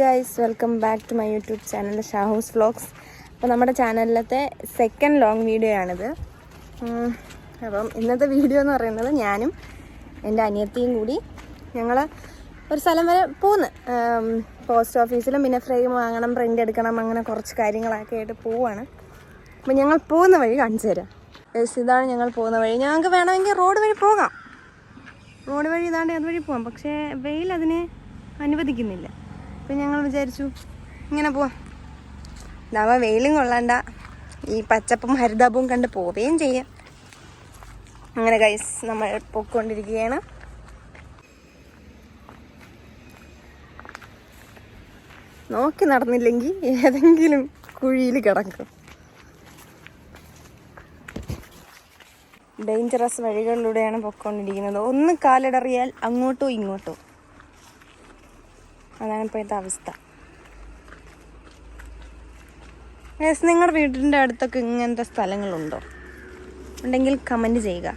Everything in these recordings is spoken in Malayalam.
Guys welcome back to my YouTube channel Shahu's vlogs അപ്പോൾ നമ്മുടെ ചാനലിലത്തെ സെക്കൻഡ് ലോങ് വീഡിയോ ആണിത്. അപ്പം ഇന്നത്തെ വീഡിയോ എന്ന് പറയുന്നത് ഞാനും എന്റെ അനിയത്തിയും കൂടി ഞങ്ങൾ ഒരു സ്ഥലം വരെ പോന്ന്. പോസ്റ്റ് ഓഫീസിലും പിന്നെ ഫ്രെയിം വാങ്ങണം പ്രിന്റ് എടുക്കണം അങ്ങനെ കുറച്ച് കാര്യങ്ങളൊക്കെ ആയിട്ട് പോവാണ്. അപ്പം ഞങ്ങൾ പോകുന്ന വഴി കാണിച്ചു തരാം. ഇതാണ് ഞങ്ങൾ പോകുന്ന വഴി. ഞങ്ങൾക്ക് വേണമെങ്കിൽ റോഡ് വഴി പോകാം. റോഡ് വഴി ഇതാണ്ട് അതുവഴി പോകാം പക്ഷേ വെയിൽ അതിനെ അനുവദിക്കുന്നില്ല. അപ്പം ഞങ്ങൾ വിചാരിച്ചു ഇങ്ങനെ പോവാം. നവ വെയിലും കൊള്ളണ്ട. ഈ പച്ചപ്പും ഹരിതാപവും കണ്ട് പോവുകയും ചെയ്യാം. അങ്ങനെ ഗൈസ് നമ്മൾ പൊക്കൊണ്ടിരിക്കുകയാണ് നോക്കി നടന്നില്ലെങ്കിൽ ഏതെങ്കിലും കുഴിയിൽ കിടക്കും. ഡേഞ്ചറസ് വഴികളിലൂടെയാണ് പൊക്കൊണ്ടിരിക്കുന്നത്. ഒന്ന് കാലിടറിയാൽ അങ്ങോട്ടോ ഇങ്ങോട്ടോ. അതാണ് ഇപ്പോഴത്തെ അവസ്ഥ. യെസ് നിങ്ങളുടെ വീടിന്റെ അടുത്തൊക്കെ ഇങ്ങനത്തെ സ്ഥലങ്ങളുണ്ടോ? ഉണ്ടെങ്കിൽ കമന്റ് ചെയ്യുക.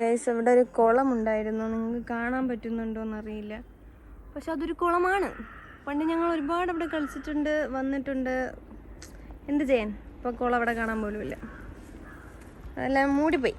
ഗൈസ് ഇവിടെ ഒരു കുളം ഉണ്ടായിരുന്നു നിങ്ങൾക്ക് കാണാൻ പറ്റുന്നുണ്ടോ എന്നറിയില്ല. പക്ഷെ അതൊരു കുളമാണ്. പണ്ട് ഞങ്ങൾ ഒരുപാട് അവിടെ കളിച്ചിട്ടുണ്ട് വന്നിട്ടുണ്ട്. എന്ത് ചെയ്യാൻ? ഇപ്പോൾ കുളം അവിടെ കാണാൻ പോലും ഇല്ല അതെല്ലാം മൂടിപ്പോയി.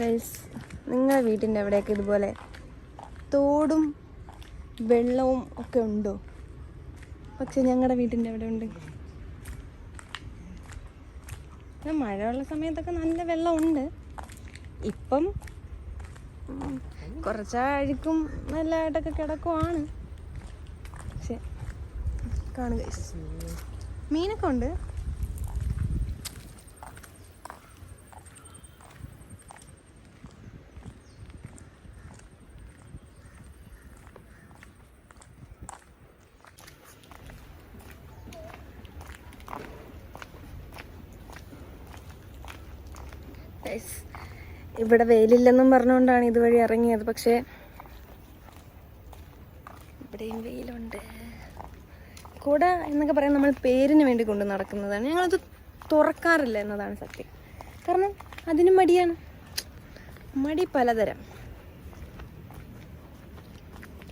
ഗൈസ് നിങ്ങളുടെ വീട്ടിന്റെ അവിടെയൊക്കെ ഇതുപോലെ തോടും വെള്ളവും ഒക്കെ ഉണ്ടോ? പക്ഷെ ഞങ്ങളുടെ വീട്ടിന്റെ അവിടെ ഉണ്ട്. മഴയുള്ള സമയത്തൊക്കെ നല്ല വെള്ളമുണ്ട് ഇപ്പം കുറച്ച് അഴുക്കും നല്ലതായിട്ടൊക്കെ കിടക്കുവാണ്. പക്ഷെ കാണുക മീനൊക്കെ ഉണ്ട്. ഇവിടെ വെയിലില്ലെന്നും പറഞ്ഞുകൊണ്ടാണ് ഇതുവഴി ഇറങ്ങിയത്. പക്ഷേ ഇവിടെയും വെയിലുണ്ട്. കുട എന്നൊക്കെ പറയാൻ നമ്മൾ പേരിന് വേണ്ടി കൊണ്ട് നടക്കുന്നതാണ്. ഞങ്ങളത് തുറക്കാറില്ല എന്നതാണ് സത്യം. കാരണം അതിന് മടിയാണ്. മടി പലതരം.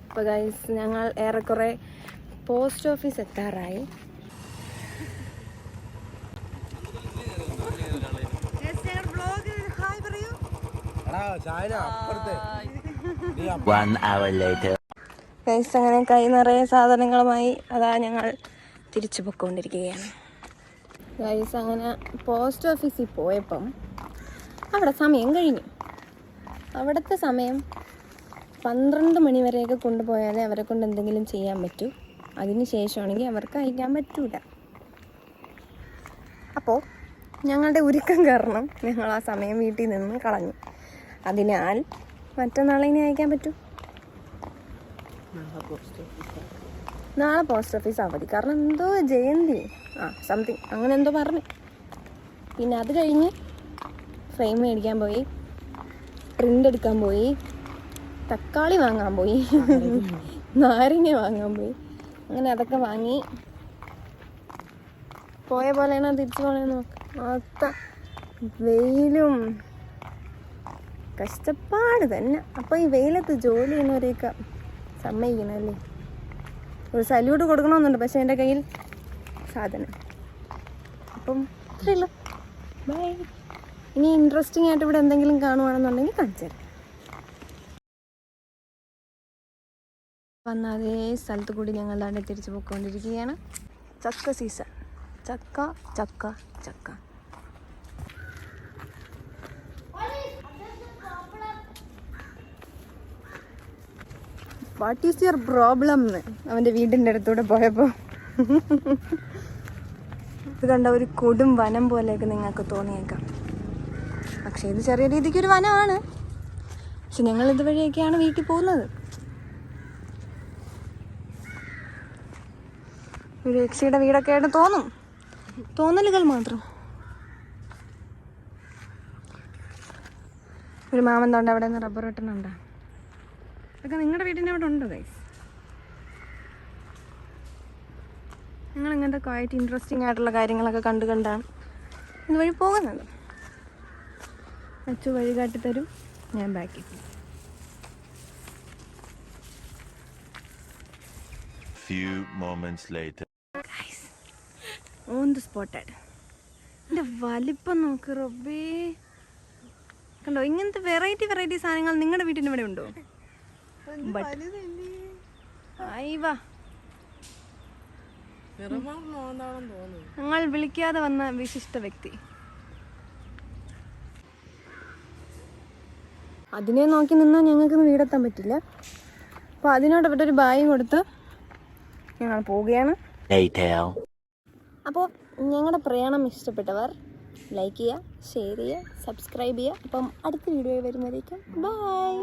അപ്പോൾ ഗൈസ് ഞങ്ങൾ ഏറെക്കുറെ പോസ്റ്റ് ഓഫീസ് എത്താറായി One hour later. ഗൈസ് അങ്ങനെ കൈ നിറയെ സാധനങ്ങളുമായി അതാ ഞങ്ങൾ തിരിച്ചു പൊക്കോണ്ടിരിക്കുകയാണ്. ഗൈസ് അങ്ങനെ പോസ്റ്റ് ഓഫീസിൽ പോയപ്പം അവിടെ സമയം കഴിഞ്ഞു. അവിടുത്തെ സമയം പന്ത്രണ്ട് മണി വരെയൊക്കെ കൊണ്ടുപോയാലേ അവരെ കൊണ്ട് എന്തെങ്കിലും ചെയ്യാൻ പറ്റൂ. അതിന് ശേഷമാണെങ്കിൽ അവർക്ക് അയക്കാൻ പറ്റൂല. അപ്പോൾ ഞങ്ങളുടെ ഒരുക്കം കാരണം ഞങ്ങൾ ആ സമയം വീട്ടിൽ നിന്ന് കളഞ്ഞു. അതിനാൽ മറ്റന്നാളെ ഇനി അയക്കാൻ പറ്റൂ? നാളെ പോസ്റ്റ് ഓഫീസ്. അവധി കാരണം എന്തോ ജയന്തി. ആ സംതിങ് അങ്ങനെ എന്തോ പറഞ്ഞു. പിന്നെ അത് കഴിഞ്ഞ് ഫ്രെയിം മേടിക്കാൻ പോയി. പ്രിന്റ് എടുക്കാൻ പോയി. തക്കാളി വാങ്ങാൻ പോയി. നാരങ്ങ വാങ്ങാൻ പോയി. അങ്ങനെ അതൊക്കെ വാങ്ങി. പോയ പോലെയാണോ? തിരിച്ചു പോകണമെന്ന് നോക്കാം. മൊത്തം വെയിലും കഷ്ടപ്പാട് തന്നെ. അപ്പോൾ ഈ വെയിലത്ത് ജോലി ചെയ്യുന്നവരെയൊക്കെ സമ്മതിക്കണമല്ലേ? ഒരു സല്യൂട്ട് കൊടുക്കണമെന്നുണ്ട് പക്ഷേ എന്റെ കയ്യിൽ സാധനം. അപ്പം ഇത്രയുള്ളൂ ബൈ ഇനി ഇൻട്രസ്റ്റിംഗ് ആയിട്ട് ഇവിടെ എന്തെങ്കിലും കാണുവാണെന്നുണ്ടെങ്കിൽ കാണിച്ചു വന്ന അതേ സ്ഥലത്ത് കൂടി ഞങ്ങൾ തന്നെ തിരിച്ചു പോയിക്കൊണ്ടിരിക്കുകയാണ്. ചക്ക സീസൺ ചക്ക ചക്ക ചക്ക. വാട്ട് ഈസ് യുവർ പ്രോബ്ലം എന്ന് അവന്റെ വീടിന്റെ അടുത്തൂടെ പോയപ്പോൾ ഇത് കണ്ട ഒരു കൊടും വനം പോലെയൊക്കെ നിങ്ങൾക്ക് തോന്നിയേക്കാം. പക്ഷേ ഇത് ചെറിയ രീതിക്ക് ഒരു വനമാണ്. പക്ഷെ ഞങ്ങൾ ഇതുവഴിയൊക്കെയാണ് വീട്ടിൽ പോകുന്നത്. ഒരു യക്ഷിയുടെ വീടൊക്കെ ആയിട്ട് തോന്നും. തോന്നലുകൾ മാത്രം. ഒരു മാമൻ തോണ്ട അവിടെ നിന്ന് റബ്ബർ വെട്ടണുണ്ടോ അതൊക്കെ നിങ്ങളുടെ വീടിന്റെ അവിടെ ഉണ്ട് ഗൈസ് ഞങ്ങൾ ഇങ്ങനത്തെ ക്വയറ്റ് ഇൻട്രസ്റ്റിംഗ് ആയിട്ടുള്ള കാര്യങ്ങളൊക്കെ കണ്ടു കണ്ടാണ് ഇതുവഴി പോകുന്നത്. അച്ചു വഴി കാട്ടി തരും. ഞാൻ ബാക്കി Few moments later. guys on the എന്റെ വലിപ്പം നോക്ക് റബ്ബേ. കണ്ടോ ഇങ്ങനത്തെ വെറൈറ്റി വെറൈറ്റി സാധനങ്ങൾ നിങ്ങളുടെ വീട്ടിന്റെ ഇവിടെ ഉണ്ടോ? ആയിവാ ഞങ്ങൾ വിളിക്കാതെ വന്ന വിശിഷ്ട വ്യക്തി. അതിനെ നോക്കി നിന്നാൽ ഞങ്ങൾക്കൊന്ന് വീടെത്താൻ പറ്റില്ല. അപ്പോൾ അതിനോട് അവിടെ ഒരു ബായി കൊടുത്ത് ഞങ്ങൾ പോവുകയാണ്. അപ്പോൾ ഞങ്ങളുടെ പ്രയാണം ഇഷ്ടപ്പെട്ടവർ ലൈക്ക് ചെയ്യുക ഷെയർ ചെയ്യുക സബ്സ്ക്രൈബ് ചെയ്യുക. അപ്പം അടുത്ത വീഡിയോ വരുമ്പോഴേക്കും ബൈ